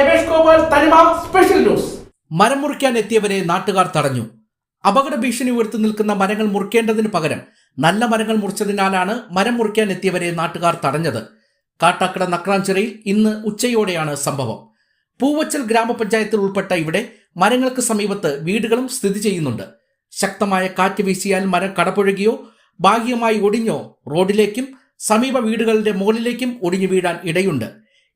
രമേഷ് ഗോപാൽ തനിമ special news മരം മുറിക്കാൻ എത്തിയവരെ നാട്ടുകാർ തടഞ്ഞു. അപകട ഭീഷണി ഉയർത്തി നിൽക്കുന്ന മരങ്ങൾ മുറിക്കേണ്ടതിന് പകരം നല്ല മരങ്ങൾ മുറിച്ചതിനാലാണ് മരം മുറിക്കാൻ എത്തിയവരെ നാട്ടുകാർ തടഞ്ഞത്. കാട്ടാക്കട നക്രാഞ്ചിറയിൽ ഇന്ന് ഉച്ചയോടെയാണ് സംഭവം. പൂവച്ചൽ ഗ്രാമപഞ്ചായത്തിൽ ഉൾപ്പെട്ട ഇവിടെ മരങ്ങൾക്ക് സമീപത്ത് വീടുകളും സ്ഥിതി ചെയ്യുന്നുണ്ട്. ശക്തമായ കാറ്റ് വീശിയാൽ മരം കടപുഴകിയോ ഭാഗികമായി ഒടിഞ്ഞോ റോഡിലേക്കും സമീപ വീടുകളുടെ മുകളിലേക്കും ഒടിഞ്ഞു വീഴാൻ ഇടയുണ്ട്.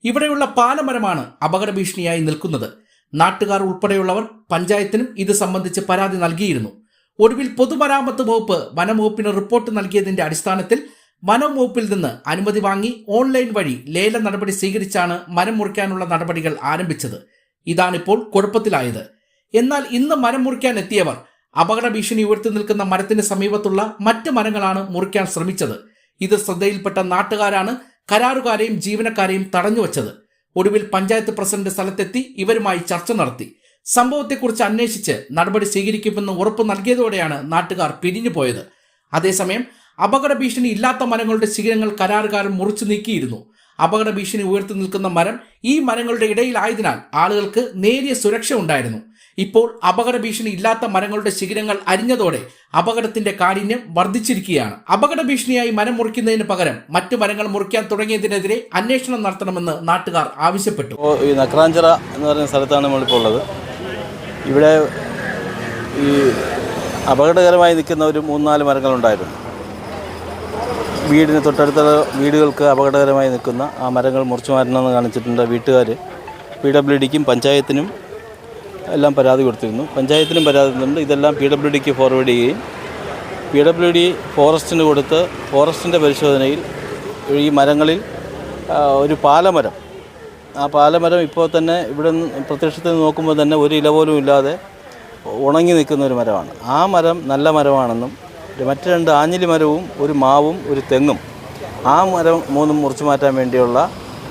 ഇവിടെയുള്ള പാലമരമാണ് അപകട ഭീഷണിയായി നിൽക്കുന്നത്. നാട്ടുകാർ ഉൾപ്പെടെയുള്ളവർ പഞ്ചായത്തിനും ഇത് സംബന്ധിച്ച് പരാതി നൽകിയിരുന്നു. ഒടുവിൽ പൊതുമരാമത്ത് വകുപ്പ് വനംവകുപ്പിന് റിപ്പോർട്ട് നൽകിയതിന്റെ അടിസ്ഥാനത്തിൽ വനം വകുപ്പിൽ നിന്ന് അനുമതി വാങ്ങി ഓൺലൈൻ വഴി ലേല നടപടി സ്വീകരിച്ചാണ് മരം മുറിക്കാനുള്ള നടപടികൾ ആരംഭിച്ചത്. ഇതാണിപ്പോൾ കുഴപ്പത്തിലായത്. എന്നാൽ ഇന്ന് മരം മുറിക്കാൻ എത്തിയവർ അപകട ഭീഷണി ഉയർത്തി നിൽക്കുന്ന മരത്തിന് സമീപത്തുള്ള മറ്റ് മരങ്ങളാണ് മുറിക്കാൻ ശ്രമിച്ചത്. ഇത് ശ്രദ്ധയിൽപ്പെട്ട നാട്ടുകാരാണ് കരാറുകാരെയും ജീവനക്കാരെയും തടഞ്ഞുവച്ചത് ഒടുവിൽ പഞ്ചായത്ത് പ്രസിഡന്റ് സ്ഥലത്തെത്തി ഇവരുമായി ചർച്ച നടത്തി. സംഭവത്തെക്കുറിച്ച് അന്വേഷിച്ച് നടപടി സ്വീകരിക്കുമെന്ന് ഉറപ്പ് നൽകിയതോടെയാണ് നാട്ടുകാർ പിരിഞ്ഞുപോയത് അതേസമയം അപകട ഭീഷണി ഇല്ലാത്ത മരങ്ങളുടെ ശിഖരങ്ങൾ കരാറുകാരൻ മുറിച്ചു നീക്കിയിരുന്നു. അപകട ഭീഷണി ഉയർത്തി നിൽക്കുന്ന മരം ഈ മരങ്ങളുടെ ഇടയിലായതിനാൽ ആളുകൾക്ക് നേരിയ സുരക്ഷ ഉണ്ടായിരുന്നു. ഇപ്പോൾ അപകട ഭീഷണി ഇല്ലാത്ത മരങ്ങളുടെ ശിഖരങ്ങൾ അരിഞ്ഞതോടെ അപകടത്തിന്റെ കാഠിന്യം വർദ്ധിച്ചിരിക്കുകയാണ്. അപകട ഭീഷണിയായി മരം മുറിക്കുന്നതിന് പകരം മറ്റു മരങ്ങൾ മുറിക്കാൻ തുടങ്ങിയതിനെതിരെ അന്വേഷണം നടത്തണമെന്ന് നാട്ടുകാർ ആവശ്യപ്പെട്ടു. ഈ നക്രാഞ്ചിറ എന്ന് പറയുന്ന സ്ഥലത്താണ് നമ്മളിപ്പോൾ ഉള്ളത്. ഇവിടെ ഈ അപകടകരമായി നിൽക്കുന്ന ഒരു മൂന്നാൽ മരങ്ങളുണ്ടായിരുന്നു. വീടിന് തൊട്ടടുത്ത വീടുകൾക്ക് അപകടകരമായി നിൽക്കുന്ന ആ മരങ്ങൾ മുറിച്ചു മാറ്റണമെന്ന് കാണിച്ചിട്ടുണ്ട് വീട്ടുകാർ പി ഡബ്ല്യു ഡിക്കും പഞ്ചായത്തിനും എല്ലാം പരാതി കൊടുത്തിരുന്നു. പഞ്ചായത്തിനും പരാതി തന്നിട്ടുണ്ട് ഇതെല്ലാം പി ഡബ്ല്യു ഡിക്ക് ഫോർവേഡ് ചെയ്യുകയും പി ഡബ്ല്യു ഡി ഫോറസ്റ്റിന് കൊടുത്ത് ഫോറസ്റ്റിന്റെ പരിശോധനയിൽ ഈ മരങ്ങളിൽ ഒരു പാലമരം. ആ പാലമരം ഇപ്പോൾ തന്നെ ഇവിടെ പ്രത്യക്ഷത്തിൽ നോക്കുമ്പോൾ തന്നെ ഒരു ഇല പോലും ഇല്ലാതെ ഉണങ്ങി നിൽക്കുന്ന ഒരു മരമാണ്. ആ മരം നല്ല മരമാണെന്നും മറ്റു രണ്ട് ആഞ്ഞിലി മരവും ഒരു മാവും ഒരു തെങ്ങും ആ മരം മൂന്നും മുറിച്ചു മാറ്റാൻ വേണ്ടിയുള്ള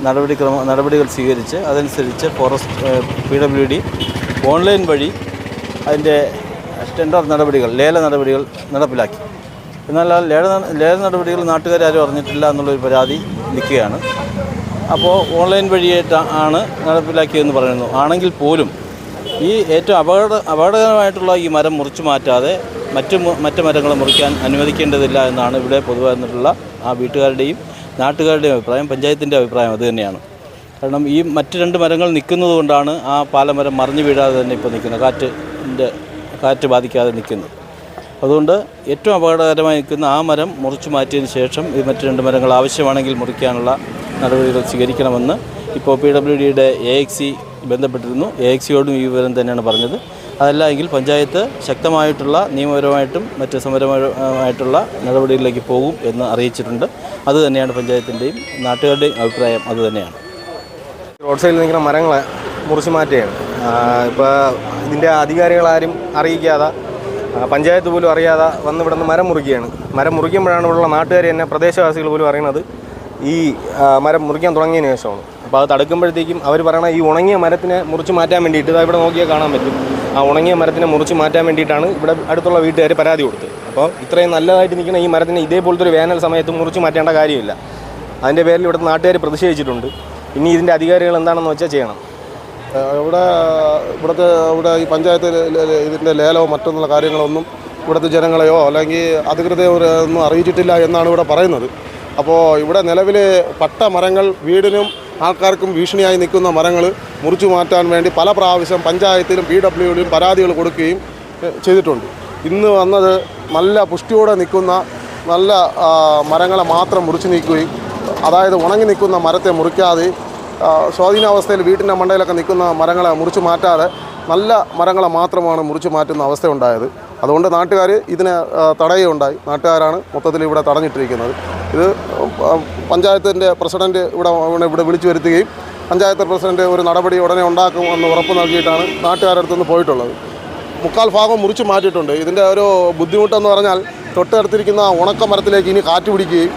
നടപടിക്രമ നടപടികൾ സ്വീകരിച്ച് അതനുസരിച്ച് forest P W D online വഴി അതിന്റെ ടെൻഡർ നടപടികൾ ലേല നടപടികൾ നടപ്പിലാക്കി. എന്നാൽ ആ ലേല ലേല നടപടികൾ നാട്ടുകാരും അറിഞ്ഞിട്ടില്ല എന്നുള്ളൊരു പരാതി നിൽക്കുകയാണ്. അപ്പോൾ ഓൺലൈൻ വഴിയായിട്ട് ആണ് നടപ്പിലാക്കിയതെന്ന് പറയുന്നു. ആണെങ്കിൽ പോലും ഈ ഏറ്റവും അപകട അപകടകരമായിട്ടുള്ള ഈ മരം മുറിച്ചു മാറ്റാതെ മറ്റു മറ്റു മരങ്ങൾ മുറിക്കാൻ അനുവദിക്കേണ്ടതില്ല എന്നാണ് ഇവിടെ പൊതുവായിട്ടുള്ള ആ വീട്ടുകാരുടെയും നാട്ടുകാരുടെയും അഭിപ്രായം പഞ്ചായത്തിന്റെ അഭിപ്രായം അത് തന്നെയാണ്. കാരണം ഈ മറ്റ് രണ്ട് മരങ്ങൾ നിൽക്കുന്നത് കൊണ്ടാണ് ആ പാലമരം മറിഞ്ഞു വീഴാതെ തന്നെ ഇപ്പോൾ നിൽക്കുന്നത് കാറ്റിന്റെ കാറ്റ് ബാധിക്കാതെ നിൽക്കുന്നത്. അതുകൊണ്ട് ഏറ്റവും അപകടകരമായി നിൽക്കുന്ന ആ മരം മുറിച്ചു മാറ്റിയതിന് ശേഷം ഈ മറ്റ് രണ്ട് മരങ്ങൾ ആവശ്യമാണെങ്കിൽ മുറിക്കാനുള്ള നടപടികൾ സ്വീകരിക്കണമെന്ന് ഇപ്പോൾ പി ഡബ്ല്യു ഡിയുടെ എ എക്സി ബന്ധപ്പെട്ടിരുന്നു. എ എക്സിയോടും ഈ വിവരം തന്നെയാണ് പറഞ്ഞത്. അതല്ല എങ്കിൽ പഞ്ചായത്ത് ശക്തമായിട്ടുള്ള നിയമപരമായിട്ടും മറ്റ് സമരപരമായിട്ടുള്ള നടപടികളിലേക്ക് പോകും എന്ന് അറിയിച്ചിട്ടുണ്ട്. അത് തന്നെയാണ് പഞ്ചായത്തിന്റെയും നാട്ടുകാരുടെയും അഭിപ്രായം. അത് തന്നെയാണ്. റോഡ് സൈഡിൽ നിൽക്കുന്ന മരങ്ങളെ മുറിച്ച് മാറ്റുകയാണ്. ഇപ്പോൾ ഇതിന്റെ അധികാരികളാരും അറിയിക്കാതെ പഞ്ചായത്ത് പോലും അറിയാതെ വന്ന് ഇവിടെ നിന്ന് മരം മുറിക്കുകയാണ്. മരം മുറിക്കുമ്പോഴാണ് ഉള്ള നാട്ടുകാർ തന്നെ പ്രദേശവാസികൾ പോലും അറിയുന്നത് ഈ മരം മുറിക്കാൻ തുടങ്ങിയതിന് ശേഷമാണ്. അപ്പോൾ അത് തടുക്കുമ്പോഴത്തേക്കും അവർ പറയണ ഈ ഉണങ്ങിയ മരത്തിനെ മുറിച്ച് മാറ്റാൻ വേണ്ടിയിട്ട് ഇവിടെ നോക്കിയാൽ കാണാൻ പറ്റും. ആ ഉണങ്ങിയ മരത്തിനെ മുറിച്ച് മാറ്റാൻ വേണ്ടിയിട്ടാണ് ഇവിടെ അടുത്തുള്ള വീട്ടുകാർ പരാതി കൊടുത്തത്. അപ്പോൾ ഇത്രയും നല്ലതായിട്ട് നിൽക്കുന്ന ഈ മരത്തിനെ ഇതേപോലത്തെ ഒരു വേനൽ സമയത്ത് മുറിച്ച് മാറ്റേണ്ട കാര്യമില്ല. അതിന്റെ പേരിൽ ഇവിടുത്തെ നാട്ടുകാർ പ്രതിഷേധിച്ചിട്ടുണ്ട്. ഇനി ഇതിന്റെ അധികാരികൾ എന്താണെന്ന് വെച്ചാൽ ചെയ്യണം. ഇവിടെ ഇവിടുത്തെ ഇവിടെ ഈ പഞ്ചായത്ത് ഇതിന്റെ ലേലമോ മറ്റൊന്നുള്ള കാര്യങ്ങളൊന്നും ഇവിടുത്തെ ജനങ്ങളെയോ അല്ലെങ്കിൽ അധികൃതയോ ഒന്നും അറിയിച്ചിട്ടില്ല എന്നാണ് ഇവിടെ പറയുന്നത്. അപ്പോൾ ഇവിടെ നിലവിൽ പട്ട മരങ്ങൾ വീടിനും ആൾക്കാർക്കും ഭീഷണിയായി നിൽക്കുന്ന മരങ്ങൾ മുറിച്ചു മാറ്റാൻ വേണ്ടി പല പ്രാവശ്യം പഞ്ചായത്തിലും പി ഡബ്ല്യുഡിയും പരാതികൾ കൊടുക്കുകയും ചെയ്തിട്ടുണ്ട്. ഇന്ന് വന്നത് നല്ല പുഷ്ടിയോടെ നിൽക്കുന്ന നല്ല മരങ്ങളെ മാത്രം മുറിച്ചു നീക്കുകയും അതായത് ഉണങ്ങി നിൽക്കുന്ന മരത്തെ മുറിക്കാതെ സ്വാധീനാവസ്ഥയിൽ വീട്ടിന്റെ മണ്ടയിലൊക്കെ നിൽക്കുന്ന മരങ്ങളെ മുറിച്ചു മാറ്റാതെ നല്ല മരങ്ങളെ മാത്രമാണ് മുറിച്ചു മാറ്റുന്ന അവസ്ഥയുണ്ടായത് അതുകൊണ്ട് നാട്ടുകാർ ഇതിനെ തടയുകയുണ്ടായി. നാട്ടുകാരാണ് മൊത്തത്തിൽ ഇവിടെ തടഞ്ഞിട്ടിരിക്കുന്നത്. ഇത് പഞ്ചായത്തിന്റെ പ്രസിഡന്റ് ഇവിടെ ഇവിടെ- വിളിച്ചു വരുത്തുകയും പഞ്ചായത്ത് പ്രസിഡന്റ് ഒരു നടപടി ഉടനെ ഉണ്ടാക്കും എന്ന് ഉറപ്പ് നൽകിയിട്ടാണ് നാട്ടുകാരുടെ നിന്ന് പോയിട്ടുള്ളത്. മുക്കാൽ ഭാഗം മുറിച്ച് മാറ്റിയിട്ടുണ്ട്. ഇതിന്റെ ഒരു ബുദ്ധിമുട്ടെന്ന് പറഞ്ഞാൽ തൊട്ടടുത്തിരിക്കുന്ന ഉണക്ക മരത്തിലേക്ക് ഇനി കാറ്റ് പിടിക്കുകയും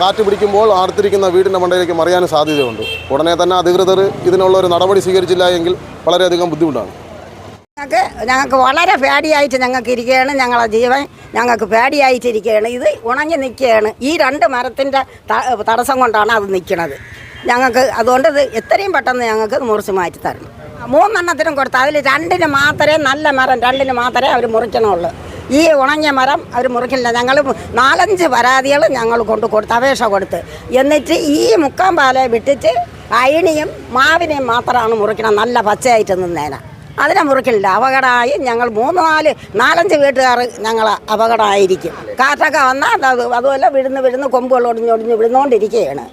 കാറ്റ് പിടിക്കുമ്പോൾ അടുത്തിരിക്കുന്ന വീടിന്റെ മണ്ടയിലേക്ക് മറിയാനും സാധ്യതയുണ്ട്. ഉടനെ തന്നെ അധികൃതർ ഇതിനുള്ള ഒരു നടപടി സ്വീകരിച്ചില്ല എങ്കിൽ വളരെയധികം ബുദ്ധിമുട്ടാണ്. ഞങ്ങൾക്ക് ഞങ്ങൾക്ക് വളരെ പേടിയായിട്ട് ഞങ്ങൾക്ക് ഇരിക്കുകയാണ്. ഞങ്ങളുടെ ജീവൻ ഞങ്ങൾക്ക് പേടിയായിട്ടിരിക്കുകയാണ് ഇത് ഉണങ്ങി നിൽക്കുകയാണ്. ഈ രണ്ട് മരത്തിന്റെ തടസ്സം കൊണ്ടാണ് അത് നിൽക്കുന്നത്. ഞങ്ങൾക്ക് അതുകൊണ്ട് ഇത് എത്രയും പെട്ടെന്ന് ഞങ്ങൾക്ക് മുറിച്ച് മാറ്റി തരണം. മൂന്നെണ്ണത്തിനും കൊടുത്ത് അതിൽ രണ്ടിന് മാത്രമേ നല്ല മരം രണ്ടിന് മാത്രമേ അവർ മുറിക്കണുള്ളൂ. ഈ ഉണങ്ങിയ മരം അവർ മുറിക്കില്ല ഞങ്ങൾ നാലഞ്ച് പരാതികൾ ഞങ്ങൾ കൊണ്ട് കൊടുത്ത് അപേക്ഷ കൊടുത്ത്. എന്നിട്ട് ഈ മുക്കാം പാലെ വിട്ടിട്ട് അയണിയും മാവിനെയും മാത്രമാണ് മുറിക്കണം നല്ല പച്ചയായിട്ട് നിന്നേനെ. അതിനെ മുറിക്കില്ല അപകടമായി ഞങ്ങൾ മൂന്ന് നാല് നാലഞ്ച് വീട്ടുകാർ ഞങ്ങൾ അപകടമായിരിക്കും. കാറ്റൊക്കെ വന്നാൽ അത് അതുപോലെ വിഴുന്ന് വിഴുന്ന് കൊമ്പുകൾ ഒടിഞ്ഞൊടിഞ്ഞ് വിഴുന്നുകൊണ്ടിരിക്കുകയാണ്